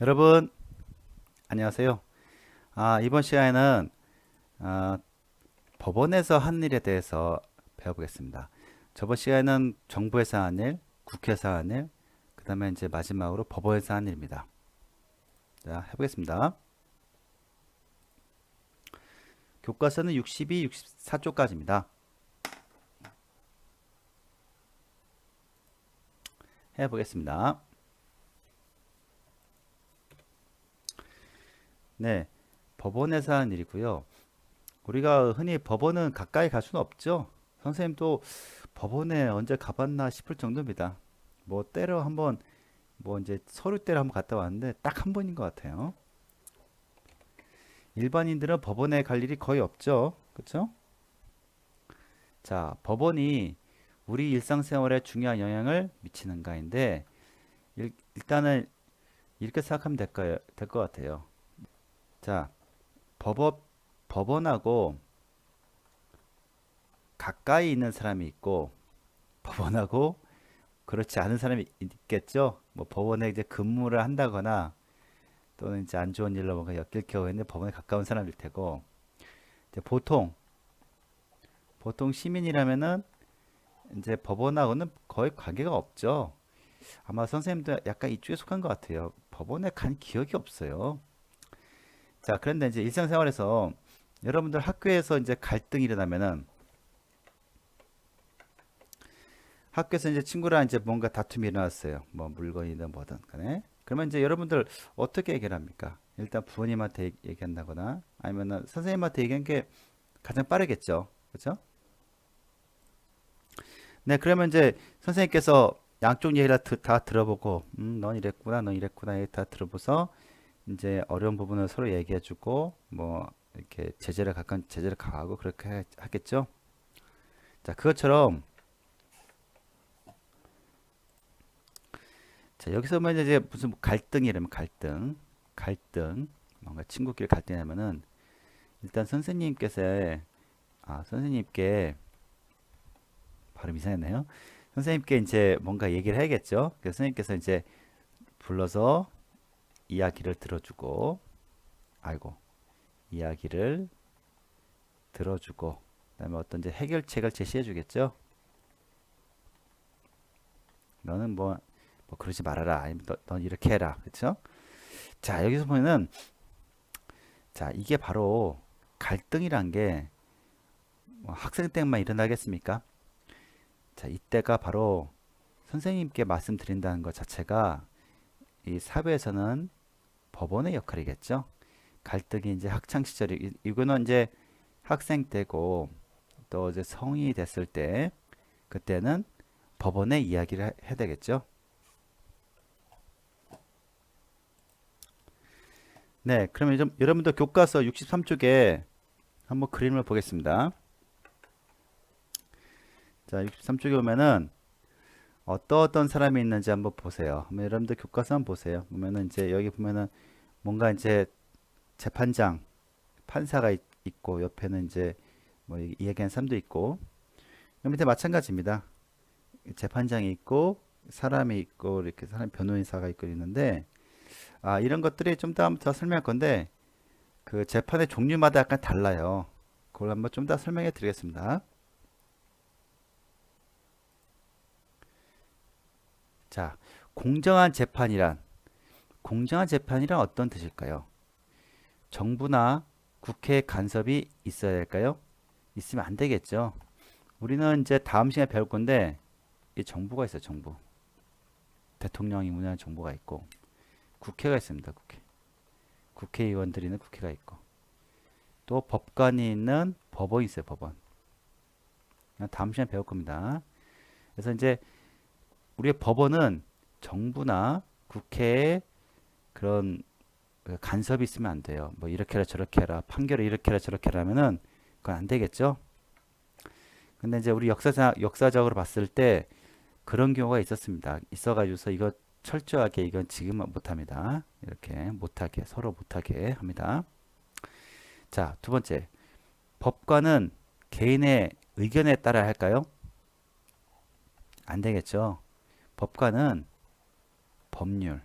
여러분 안녕하세요. 아, 이번 시간에는 아, 법원에서 한 일에 대해서 배워보겠습니다. 저번 시간에는 정부에서 한 일, 국회에서 한 일, 그 다음에 이제 마지막으로 법원에서 한 일입니다. 자, 해보겠습니다. 교과서는 62, 64쪽까지입니다. 해보겠습니다. 네, 법원에서 하는 일이고요. 우리가 흔히 법원은 가까이 갈 수는 없죠. 선생님도 법원에 언제 가봤나 싶을 정도입니다. 뭐 때로 한번 뭐 이제 서류 때로 한번 갔다 왔는데 딱 한 번인 것 같아요. 일반인들은 법원에 갈 일이 거의 없죠. 그렇죠? 자, 법원이 우리 일상생활에 중요한 영향을 미치는가인데 일, 일단은 이렇게 생각하면? 될것 같아요. 자, 법업, 법원하고 가까이 있는 사람이 있고 법원하고 그렇지 않은 사람이 있겠죠. 뭐 법원에 이제 근무를 한다거나 또는 이제 안 좋은 일로 뭔가 엮일 경우에는 법원에 가까운 사람일 테고 이제 보통 보통 시민이라면은 이제 법원하고는 거의 관계가 없죠. 아마 선생님도 약간 이쪽에 속한 것 같아요. 법원에 간 기억이 없어요. 자, 그런데 이제 일상생활에서 여러분들 학교에서 이제 갈등이 일어나면은 학교에서 이제 친구랑 이제 뭔가 다툼이 일어났어요. 뭐 물건이든 뭐든 간에. 그러면 이제 여러분들 어떻게 해결합니까? 일단 부모님한테 얘기한다거나 아니면은 선생님한테 얘기한 게 가장 빠르겠죠. 그렇죠? 네, 그러면 이제 선생님께서 양쪽 얘기를 다, 다 들어보고 음, 넌 이랬구나, 넌 이랬구나, 다 들어보서 이제 어려운 부분을 서로 얘기해주고 뭐 이렇게 제재를 가끔 제재를 가하고 그렇게 하- 하겠죠. 자, 그것처럼 자, 여기서 뭐 이제 무슨 갈등이라면 갈등, 갈등, 뭔가 친구끼리 갈등하면은 일단 선생님께서 아, 선생님께 발음 이상했네요. 선생님께 이제 뭔가 얘기를 해야겠죠. 그래서 선생님께서 이제 불러서 이야기를 들어주고, 아이고, 이야기를 들어주고, 그다음에 어떤 이제 해결책을 제시해 주겠죠. 너는 뭐, 뭐 그러지 말아라. 아니면 너, 넌 이렇게 해라. 그렇죠? 자, 여기서 보면은 자, 이게 바로 갈등이란 게 뭐 학생 때만 일어나겠습니까? 자, 이때가 바로 선생님께 말씀드린다는 것 자체가 이 사회에서는 법원의 역할이겠죠. 갈등이 이제 학창 시절이 이- 이거는 이제 학생 때고 또 이제 성인이 됐을 때 그때는 법원의 이야기를 해- 해야 되겠죠. 네, 그러면 좀 여러분들 교과서 63쪽에 한번 그림을 보겠습니다. 자, 63쪽에 보면은 어떤 어떤 사람이 있는지 한번 보세요. 한번 여러분들 교과서 한번 보세요. 보면은 이제 여기 보면은 뭔가 이제 재판장, 판사가 있, 고 옆에는 이제 뭐 이- 이야기하는 사람도 있고 여기 밑에 마찬가지입니다. 재판장이 있고 사람이 있고 이렇게 사람 변호인사가 있고 있는데 아 이런 것들이 좀 더 한번 더 설명할 건데 그 재판의 종류마다 약간 달라요. 그걸 한번 좀 더 설명해 드리겠습니다. 자, 공정한 재판이란 공정한 재판이란 어떤 뜻일까요? 정부나 국회 간섭이 있어야 될까요? 있으면 안 되겠죠. 우리는 이제 다음 시간에 배울 건데 이 정부가 있어요, 정부. 대통령이 운영하는 정부가 있고 국회가 있습니다, 국회. 국회의원들이 있는 국회가 있고 또 법관이 있는 법원이 있어요, 법원. 다음 시간에 배울 겁니다. 그래서 이제 우리의 법원은 정부나 국회에 그런 그 간섭이 있으면 안 돼요. 뭐 이렇게 해라 저렇게 해라 판결을 이렇게 해라 저렇게 해라 하면은 그건 안 되겠죠. 근데 이제 우리 역사상 역사적으로 봤을 때 그런 경우가 있었습니다. 있어가지고서 이거 철저하게 이건 지금은 못합니다. 이렇게 못하게 서로 못하게 합니다. 자, 두 번째 법관은 개인의 의견에 따라 할까요? 안 되겠죠. 법관은 법률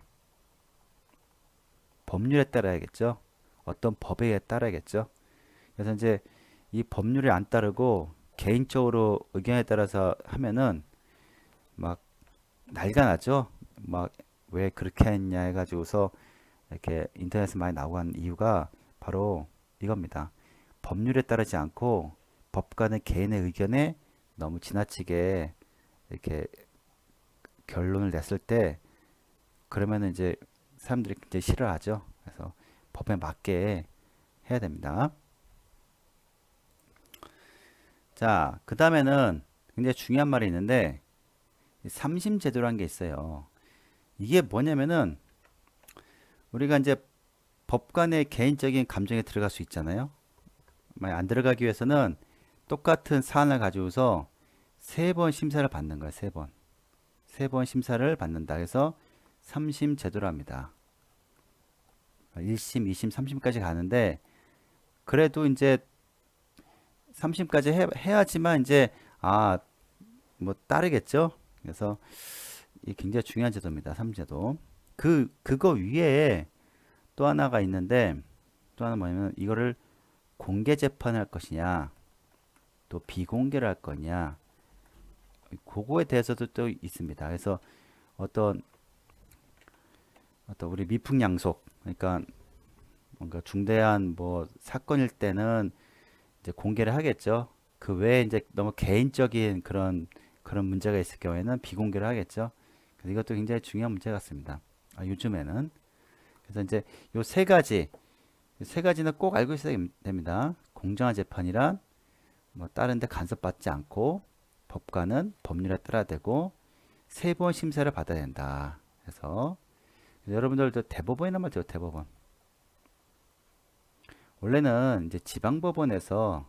법률에 따라야겠죠. 어떤 법에 따라야겠죠. 그래서 이제 이 법률에 안 따르고 개인적으로 의견에 따라서 하면은 막 난리가 나죠. 막 왜 그렇게 했냐 해가지고서 이렇게 인터넷에 많이 나오고 한 이유가 바로 이겁니다. 법률에 따르지 않고 법관의 개인의 의견에 너무 지나치게 이렇게 결론을 냈을 때 그러면은 이제 사람들이 굉장히 싫어하죠. 그래서 법에 맞게 해야 됩니다. 자, 그 다음에는 굉장히 중요한 말이 있는데 삼심 제도라는 게 있어요. 이게 뭐냐면은 우리가 이제 법관의 개인적인 감정에 들어갈 수 있잖아요. 만약 안 들어가기 위해서는 똑같은 사안을 가지고서 세 번 심사를 받는 거예요. 세 번. 세 번 심사를 받는다. 그래서 삼심 제도로 합니다. 1심, 2심, 3심까지 가는데 그래도 이제 3심까지 해, 해야지만 이제 아 뭐 따르겠죠. 그래서 이 굉장히 중요한 제도입니다. 삼제도. 그 그거 위에 또 하나가 있는데 또 하나 뭐냐면 이거를 공개 재판할 것이냐 또 비공개를 할 거냐 그거에 대해서도 또 있습니다. 그래서 어떤 어떤 우리 미풍양속 그러니까 뭔가 중대한 뭐 사건일 때는 이제 공개를 하겠죠. 그 외에 이제 너무 개인적인 그런 그런 문제가 있을 경우에는 비공개를 하겠죠. 그래서 이것도 굉장히 중요한 문제 같습니다. 아, 요즘에는 그래서 이제 요 세 가지 세 가지는 꼭 알고 있어야 됩니다. 공정한 재판이란 뭐 다른 데 간섭받지 않고 법관은 법률에 따라야 되고 세 번 심사를 받아야 된다. 그래서 여러분들도 대법원이란 말이죠. 대법원. 원래는 이제 지방법원에서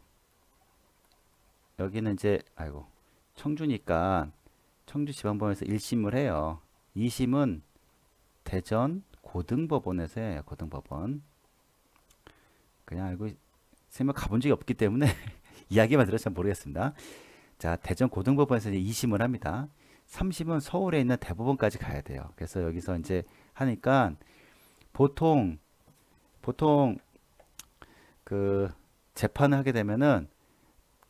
여기는 이제 아이고 청주니까 청주지방법원에서 1심을 해요. 2심은 대전 고등법원에서 해요. 고등법원. 그냥 알고 선생님 가본 적이 없기 때문에 이야기만 들어서 잘 모르겠습니다. 자, 대전 고등법원에서 이제 2심을 합니다. 3심은 서울에 있는 대법원까지 가야 돼요. 그래서 여기서 이제 하니까 보통 보통 그 재판을 하게 되면은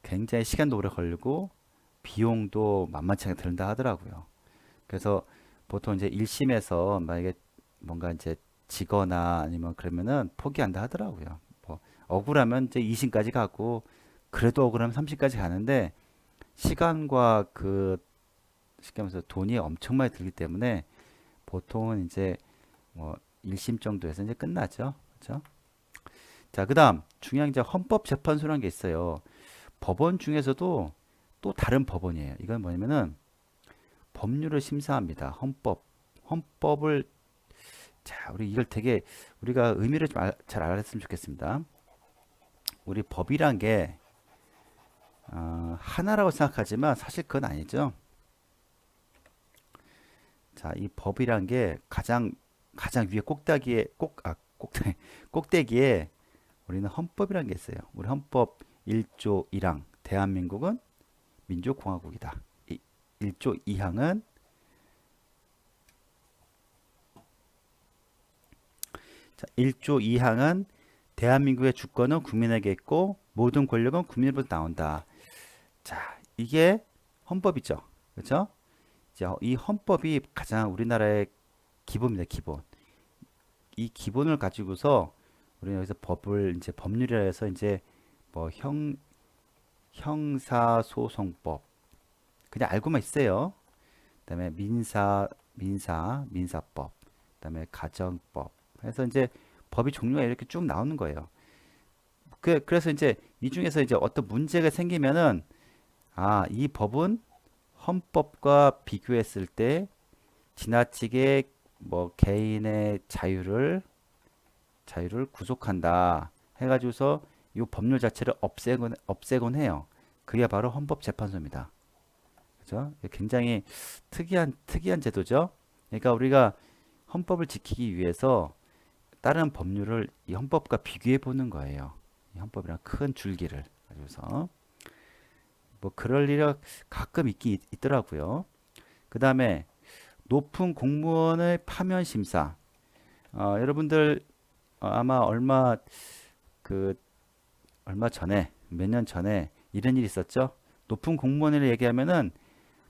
굉장히 시간도 오래 걸리고 비용도 만만치 않게 든다 하더라고요. 그래서 보통 이제 1심에서 만약에 뭔가 이제 지거나 아니면 그러면은 포기한다 하더라고요. 뭐 억울하면 이제 2심까지 가고 그래도 억울하면 3심까지 가는데 시간과 그 쉽게 말해서 돈이 엄청 많이 들기 때문에 보통은 이제 뭐 1심 정도에서 이제 끝나죠. 그렇죠? 자, 그다음 중요한 게 헌법 재판소라는 게 있어요. 법원 중에서도 또 다른 법원이에요. 이건 뭐냐면은 법률을 심사합니다. 헌법. 헌법을 자, 우리 이걸 되게 우리가 의미를 좀잘 알았으면 좋겠습니다. 우리 법이란 게 어, 하나라고 생각하지만 사실 그건 아니죠. 자, 이 법이란 게 가장 가장 위에 꼭대기에 꼭 아, 꼭대 꼭대기에 우리는 헌법이라는 게 있어요. 우리 헌법 1조 1항 대한민국은 민주공화국이다. 1조 2항은 자, 1조 2항은 대한민국의 주권은 국민에게 있고 모든 권력은 국민으로부터 나온다. 자, 이게 헌법이죠. 그렇죠? 자, 이 헌법이 가장 우리나라의 기본입니다. 기본. 이 기본을 가지고서 우리는 여기서 법을 이제 법률이라 해서 이제 뭐 형 형사소송법 그냥 알고만 있어요. 그다음에 민사 민사 민사법 그다음에 가정법 해서 이제 법이 종류가 이렇게 쭉 나오는 거예요. 그, 그래서 이제 이 중에서 이제 어떤 문제가 생기면은 아, 이 법은 헌법과 비교했을 때 지나치게 뭐 개인의 자유를 자유를 구속한다 해가지고서 이 법률 자체를 없애곤 없애곤 해요. 그게 바로 헌법재판소입니다. 그죠? 굉장히 특이한 특이한 제도죠. 그러니까 우리가 헌법을 지키기 위해서 다른 법률을 이 헌법과 비교해 보는 거예요. 이 헌법이랑 큰 줄기를 가지고서 뭐 그럴 일이 가끔 있긴 있, 더라고요. 그 다음에 높은 공무원의 파면 심사. 어, 여러분들 어, 아마 얼마 그 얼마 전에 몇 년 전에 이런 일이 있었죠. 높은 공무원을 얘기하면은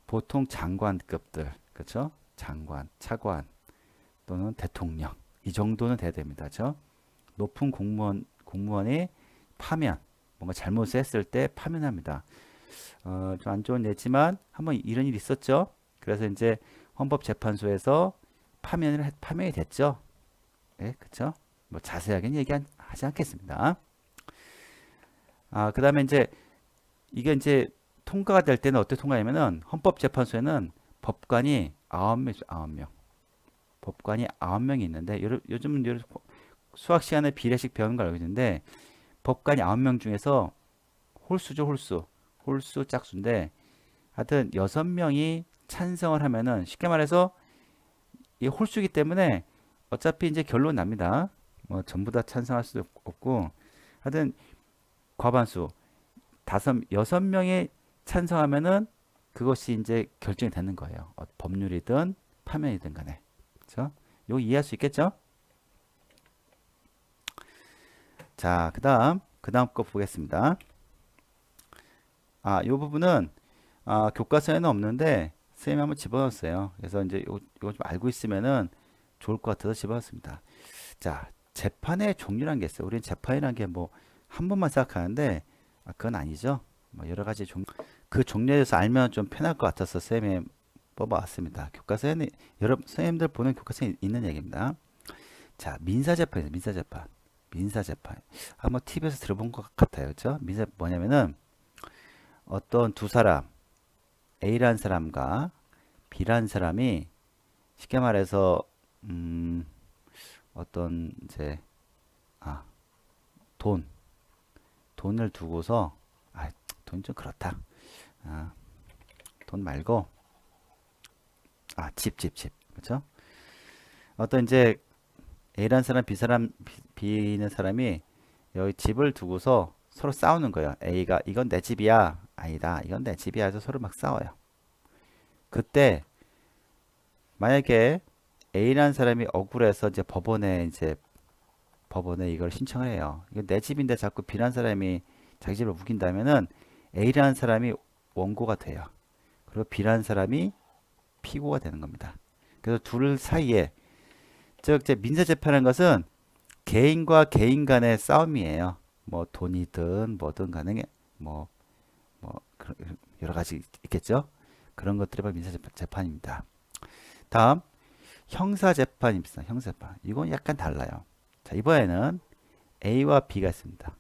보통 장관급들 그렇죠? 장관, 차관 또는 대통령 이 정도는 돼야 됩니다. 그렇죠? 높은 공무원 공무원이 파면 뭔가 잘못을 했을 때 파면합니다. 어, 좀 안 좋은 예지만 한번 이런 일이 있었죠. 그래서 이제 헌법재판소에서 파면을 했- 파면이 됐죠. 예, 그렇죠? 뭐 자세하게는 얘기하지 않겠습니다. 아, 그 다음에 이제 이게 이제 통과가 될 때는 어떻게 통과하냐면은 헌법재판소에는 법관이 아홉 명, 아홉 명. 법관이 아홉 명이 있는데 요즘 요즘은 여러- 수학 시간에 비례식 배우는 걸 알고 있는데 법관이 아홉 명 중에서 홀수죠, 홀수. 홀수 짝수인데 하여튼 여섯 명이 찬성을 하면은 쉽게 말해서 이 홀수기 때문에 어차피 이제 결론 납니다. 뭐 전부 다 찬성할 수도 없고 하여튼 과반수 다섯 여섯 명이 찬성하면은 그것이 이제 결정이 되는 거예요. 어, 법률이든 파면이든 간에. 그렇죠? 이거 이해할 수 있겠죠? 자, 그다음 그다음 거 보겠습니다. 아, 이 부분은 아, 교과서에는 없는데 선생님이 한번 집어넣었어요. 그래서 이제 요, 이거 좀 알고 있으면은 좋을 것 같아서 집어넣었습니다. 자, 재판의 종류란 게 있어요. 우리는 재판이란 게 뭐 한 번만 생각하는데 아, 그건 아니죠. 뭐 여러 가지 종, 그 종류에 대해서 알면 좀 편할 것 같아서 쌤이 뽑아왔습니다. 교과서에는 여러 선생님들 보는 교과서에 있는 얘기입니다. 자, 민사재판이죠. 민사재판. 민사재판. 한번 TV에서 들어본 것 같아요. 그렇죠? 민사 뭐냐면은 어떤 두 사람 A란 사람과 B란 사람이 쉽게 말해서 음, 어떤 이제 아, 돈 돈을 두고서 아, 돈 좀 그렇다. 아, 돈 말고 아, 집, 집, 집. 그렇죠? 어떤 이제 A란 사람, B 사람, B, B는 사람이 여기 집을 두고서 서로 싸우는 거예요. A가 이건 내 집이야. 아니다. 이건 내 집이야. 해서 서로 막 싸워요. 그때 만약에 A라는 사람이 억울해서 이제 법원에 이제 법원에 이걸 신청을 해요. 이건 내 집인데 자꾸 B라는 사람이 자기 집을 우긴다면은 A라는 사람이 원고가 돼요. 그리고 B라는 사람이 피고가 되는 겁니다. 그래서 둘 사이에 즉 이제 민사 재판이라는 것은 개인과 개인 간의 싸움이에요. 뭐 돈이든 뭐든 간에 뭐, 뭐 여러 가지 있겠죠. 그런 것들이 바로 민사 재판입니다. 다음 형사 재판입니다. 형사 재판. 이건 약간 달라요. 자 이번에는 A와 B가 있습니다.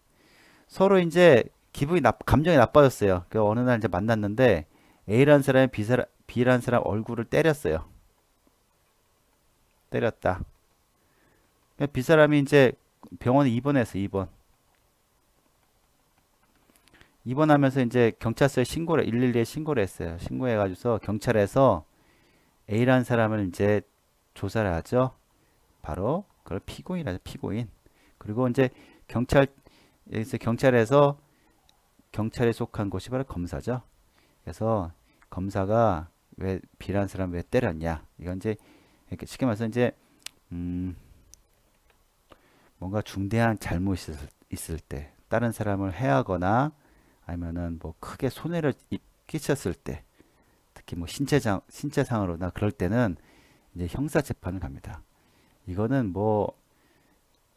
서로 이제 기분이 나, 감정이 나빠졌어요. 그 어느 날 이제 만났는데 A라는 사람이 B 사람, B라는 사람 얼굴을 때렸어요. 때렸다. 그러니까 B 사람이 이제 병원에 입원했어, 입원. 입원하면서 이제 경찰서에 신고를 112에 신고를 했어요. 신고해 가지고서 경찰에서 A라는 사람을 이제 조사를 하죠. 바로 그걸 피고인이라죠. 피고인. 그리고 이제 경찰 여기서 경찰에서 경찰에 속한 곳이 바로 검사죠. 그래서 검사가 왜 B라는 사람 왜 때렸냐? 이건 이제 이렇게 쉽게 말해서 이제 음 뭔가 중대한 잘못이 있을, 있을 때 다른 사람을 해하거나 아니면은 뭐 크게 손해를 이- 끼쳤을 때 특히 뭐 신체상 신체상으로나 그럴 때는 이제 형사 재판을 갑니다. 이거는 뭐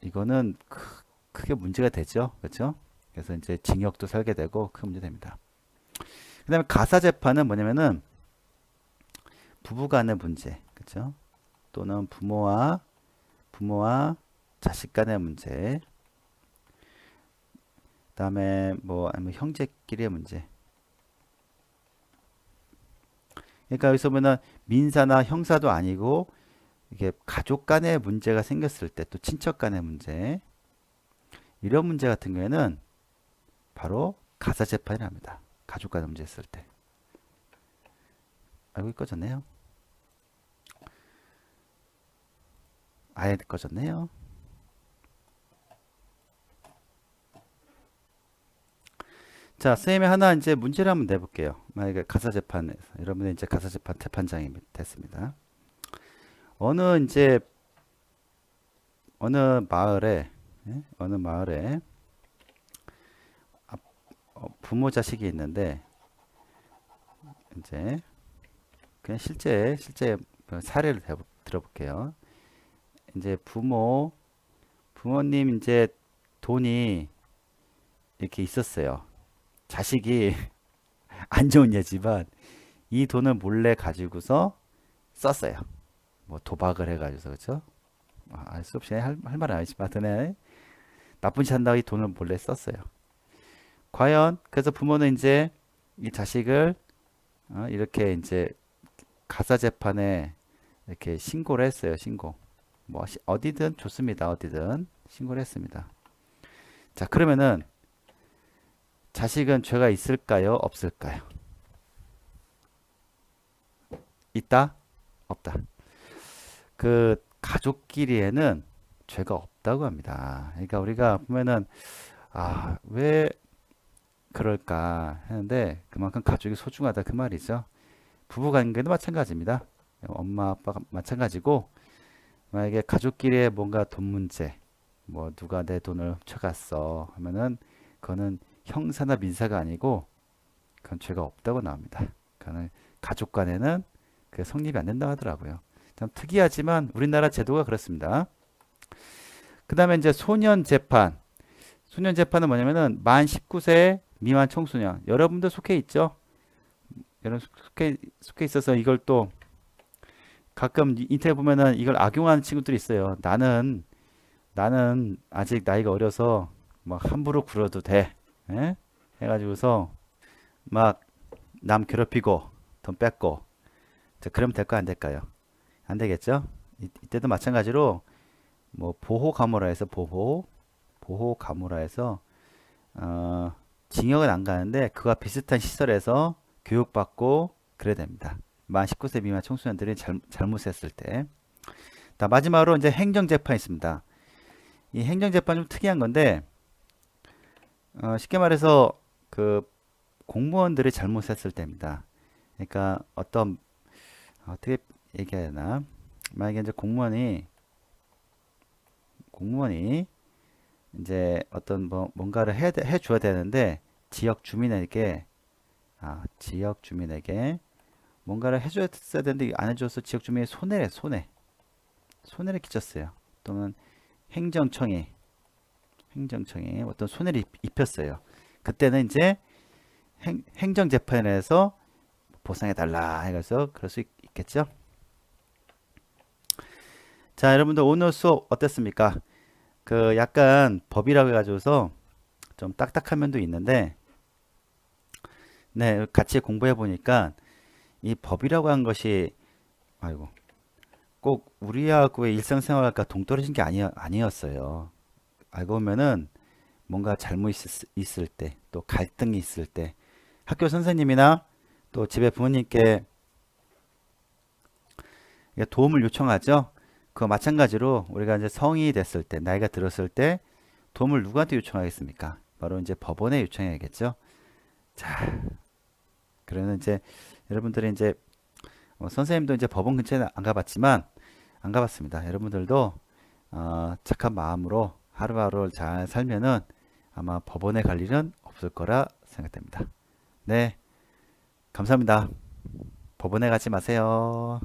이거는 크, 크게 문제가 되죠. 그렇죠? 그래서 이제 징역도 살게 되고 큰 문제 됩니다. 그다음에 가사 재판은 뭐냐면은 부부 간의 문제. 그렇죠? 또는 부모와 부모와 자식 간의 문제. 그다음에 뭐 아니면 형제끼리의 문제. 그러니까 여기서 보면은 민사나 형사도 아니고 이게 가족 간의 문제가 생겼을 때 또 친척 간의 문제 이런 문제 같은 경우에는 바로 가사 재판이 랍니다. 가족 간의 문제 있을 때. 알고 꺼졌네요. 아예 꺼졌네요. 자, 쌤이 하나 이제 문제를 한번 내볼게요. 만약에 가사 재판에서 여러분이 이제 가사 재판 재판장이 됐습니다. 어느 이제 어느 마을에 예? 어느 마을에 아, 어, 부모 자식이 있는데 이제 그냥 실제 실제 그 사례를 대- 들어볼게요. 이제 부모 부모님 이제 돈이 이렇게 있었어요. 자식이 안 좋은 예지만 이 돈을 몰래 가지고서 썼어요. 뭐 도박을 해가지고서 그렇죠? 알수 없이 할, 할 말은 아니지만 하여튼 나쁜 짓 한다고 이 돈을 몰래 썼어요. 과연 그래서 부모는 이제 이 자식을 어, 이렇게 이제 가사 재판에 이렇게 신고를 했어요. 신고. 뭐 시- 어디든 좋습니다. 어디든 신고를 했습니다. 자, 그러면은 자식은 죄가 있을까요? 없을까요? 있다? 없다. 그 가족끼리에는 죄가 없다고 합니다. 그러니까 우리가 보면은 아, 왜 그럴까 하는데 그만큼 가족이 소중하다 그 말이죠. 부부 관계도 마찬가지입니다. 엄마 아빠가 마찬가지고 만약에 가족끼리의 뭔가 돈 문제 뭐 누가 내 돈을 훔쳐갔어 하면은 그거는 형사나 민사가 아니고 그건 죄가 없다고 나옵니다. 그거는 가족 간에는 그 성립이 안 된다고 하더라고요. 참 특이하지만 우리나라 제도가 그렇습니다. 그 다음에 이제 소년 재판. 소년 재판은 뭐냐면은 만 19세 미만 청소년. 여러분도 속해 있죠? 여러분 속해, 속해 있어서 이걸 또 가끔 인터넷 보면은 이걸 악용하는 친구들이 있어요. 나는, 나는 아직 나이가 어려서 막 함부로 굴어도 돼. 예? 해가지고서 막 남 괴롭히고 돈 뺏고 자, 그러면 될까 안 될까요? 안 되겠죠? 이, 이때도 마찬가지로 뭐 보호 가모라에서 보호 보호 가모라에서 어, 징역은 안 가는데 그와 비슷한 시설에서 교육받고 그래야 됩니다. 만 19세 미만 청소년들이 잘, 잘못했을 때. 자, 마지막으로 이제 행정재판 있습니다. 이 행정재판 좀 특이한 건데 어, 쉽게 말해서 그 공무원들이 잘못했을 때입니다. 그러니까 어떤 어떻게 얘기해야 되나? 만약에 이제 공무원이 공무원이 이제 어떤 뭐 뭔가를 해, 해 줘야 되는데 지역 주민에게 아, 지역 주민에게 뭔가를 해줘야 되는데 안 해줘서 지역 주민이 손해래 손해 손해를 끼쳤어요. 또는 행정청이 행정청이 어떤 손해를 입, 입혔어요. 그때는 이제 행, 행정재판에서 보상해달라 해서 그럴 수 있, 겠죠 자, 여러분들 오늘 수업 어땠습니까? 그 약간 법이라고 해가지고서 좀 딱딱한 면도 있는데, 네, 같이 공부해 보니까 이 법이라고 한 것이, 아이고, 꼭 우리하고의 일상생활과 동떨어진 게 아니, 아니었어요. 알고 보면은 뭔가 잘못 있을, 있을 때, 또 갈등이 있을 때, 학교 선생님이나 또 집에 부모님께 도움을 요청하죠. 그거 마찬가지로 우리가 이제 성인이 됐을 때, 나이가 들었을 때 도움을 누구한테 요청하겠습니까? 바로 이제 법원에 요청해야겠죠. 자, 그러면 이제 여러분들이 이제 어, 선생님도 이제 법원 근처에 안 가봤지만 안 가봤습니다. 여러분들도 어, 착한 마음으로 하루하루를 잘 살면은 아마 법원에 갈 일은 없을 거라 생각됩니다. 네, 감사합니다. 법원에 가지 마세요.